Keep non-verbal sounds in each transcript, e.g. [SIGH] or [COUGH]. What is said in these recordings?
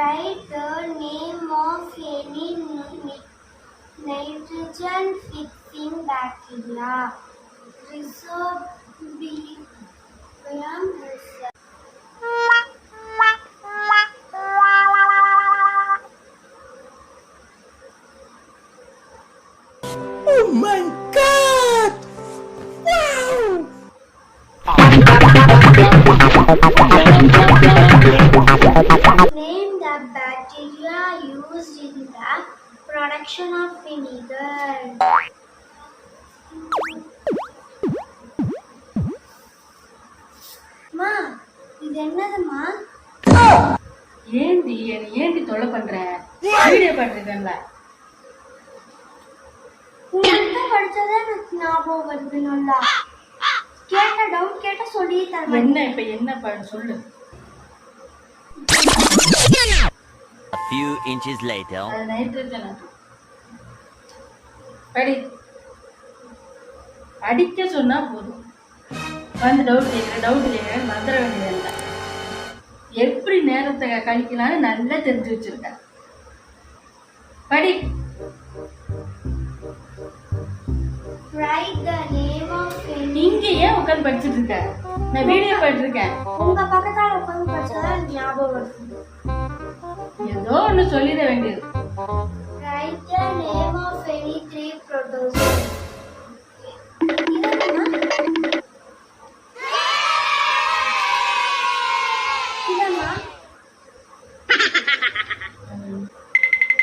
Write the name of any ni- nitrogen fixing bacteria. Rhizobium rhizo- Oh my god! Wow! Name [LAUGHS] production of vinegar. அம்மா இது என்னதும்மா ஏண்டி என்னை ஏண்டி தொல்லை பண்ற? வீடியோ பண்ணிருக்கேன்ல உங்கள்கிட்ட படிச்சதே எனக்கு ஞாபகம் வருது நல்லா. கேட்ட டவுட் கேட்ட சொல்லி தரேன் என்ன இப்ப என்ன பண்ண சொல்லு. A few inches later. Nitrogen படி அடிக்க சொன்னா போதும். வந்து டவுட் கேட்குற டவுட் கேட்குறேன் மந்திர வேண்டியதில்லை எப்படி நேரத்தை கழிக்கலாம்னு நல்லா தெரிஞ்சு வச்சிருக்கேன் படி Write the name of any இங்க ஏன் உட்காந்து படிச்சுட்டு இருக்க? நான் வீடியோ பண்ணிருக்கேன் உங்க பக்கத்தால உட்காந்து படிச்சதா எனக்கு ஞாபகம் வருது ஏதோ ஒண்ணு சொல்லிட வேண்டியது. wait for those ones.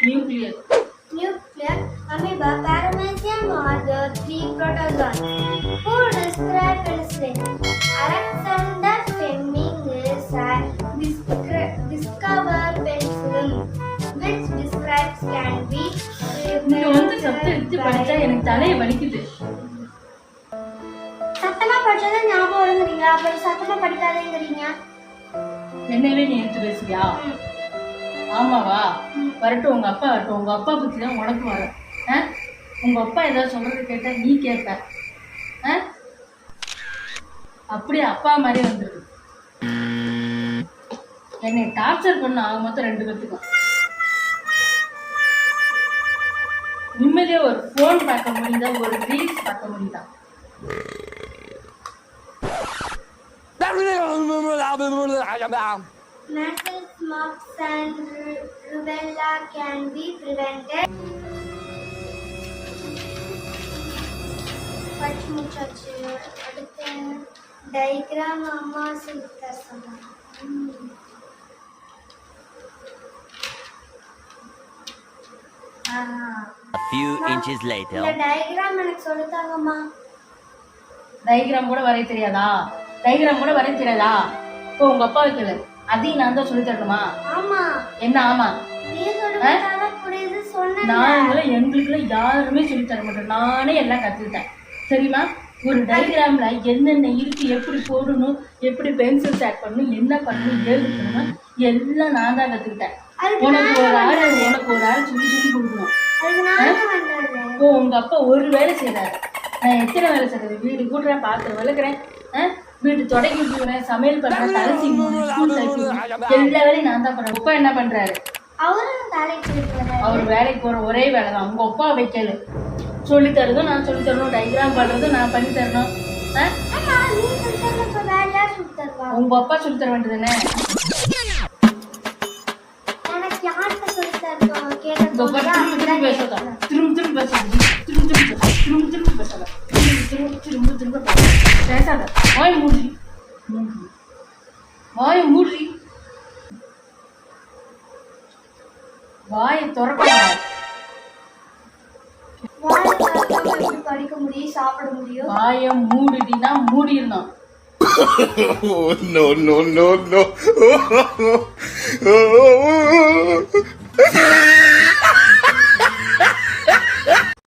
Nuclear. Nuclear amoeba paramecium are the three protozoans. Who described as Alexander Fleming is a எடுத்து படிச்சா எனக்கு தலைய வலிக்குது. சத்தமா படிச்சதா ஞாபகம் வருங்கிறீங்களா? அப்புறம் சத்தமா படிக்காதேங்கிறீங்க. என்னையவே நீ எடுத்து பேசுவியா? ஆமாவா? வரட்டும் உங்க அப்பா வரட்டும். உங்க அப்பா பத்தி தான் உனக்கு வரும்? உங்க அப்பா ஏதாவது சொல்றது கேட்டா நீ கேட்ப? அப்படியே அப்பா மாதிரி வந்துருக்கு என்னை டார்ச்சர் பண்ண ஆக மொத்தம் ரெண்டு பேத்துக்கும். நிம்மதியா ஒரு ஃபோன் பார்க்க முடியுதா ஒரு ரீல்ஸ் பார்க்க முடியுதா Measles, mumps and ru- rubella can be prevented. படிச்சு முடிச்சாச்சு அடுத்து டயக்ராம் அம்மா சொல்லித்தர சொன்னாங்க ம். ஆ. A few inches later. இந்த டயக்ராம் எனக்கு சொல்லித்தாங்கம்மா. டைகிராம் கூட வரைய தெரியாதா? டைகிராம் கூட வரைய தெரியாதா? இப்போ உங்க அப்பா வைக்கல அதையும் நான் தான் சொல்லி தரணுமா? ஆமா. என்ன ஆமா? நீ சொல்லுறதால புரியுது சொன்னேன் நாங்கள எங்களுக்குள்ள யாருமே சொல்லி தர மாட்டோம். நானே எல்லாம் கத்துக்கிட்டேன். சரிம்மா? ஒரு டயக்ராம்ல என்னென்ன இருக்கு எப்படி போடணும் எப்படி பென்சில் ஸ்டார்ட் பண்ணணும் என்ன பண்ணணும் ஏது பண்ணணும் எல்லாம் நான் தான் கத்துக்கிட்டேன். உனக்கு ஒரு ஆள் உனக்கு ஒரு ஆள் சொல்லி சொல்லி கொடுக்கணும். இப்போ உங்க அப்பா ஒரு வேலை செய்யறாரு நான் எத்தனை வேலை செய்யறது வீடு கூட்டுறேன் பாத்திரம் விளக்குறேன்? வீடு தொடங்கி விட்டுறேன் சமையல் பண்றேன் தலை ஸ்கூல் எல்லா வேலையும் நான் தான் பண்றேன். அப்பா என்ன பண்றாரு. அவர் வேலைக்கு போற ஒரே வேலை தான். உங்க அப்பா வைக்கல. சொல்லி தரதும் நான் சொல்லி தரணும் டைக்ராம் பண்றதும் நான் பண்ணி தரணும் சொல்லி தருவா உங்க அப்பா சொல்லி தர வேண்டியதுதானே திரும்ப திரும்ப திரும்ப திரும்ப திரும்ப பேசாத திரும்ப திரும்ப திரும்ப பேசாத மூடி வாய மூடி வாயை படிக்க முடியும் சாப்பிட முடியும்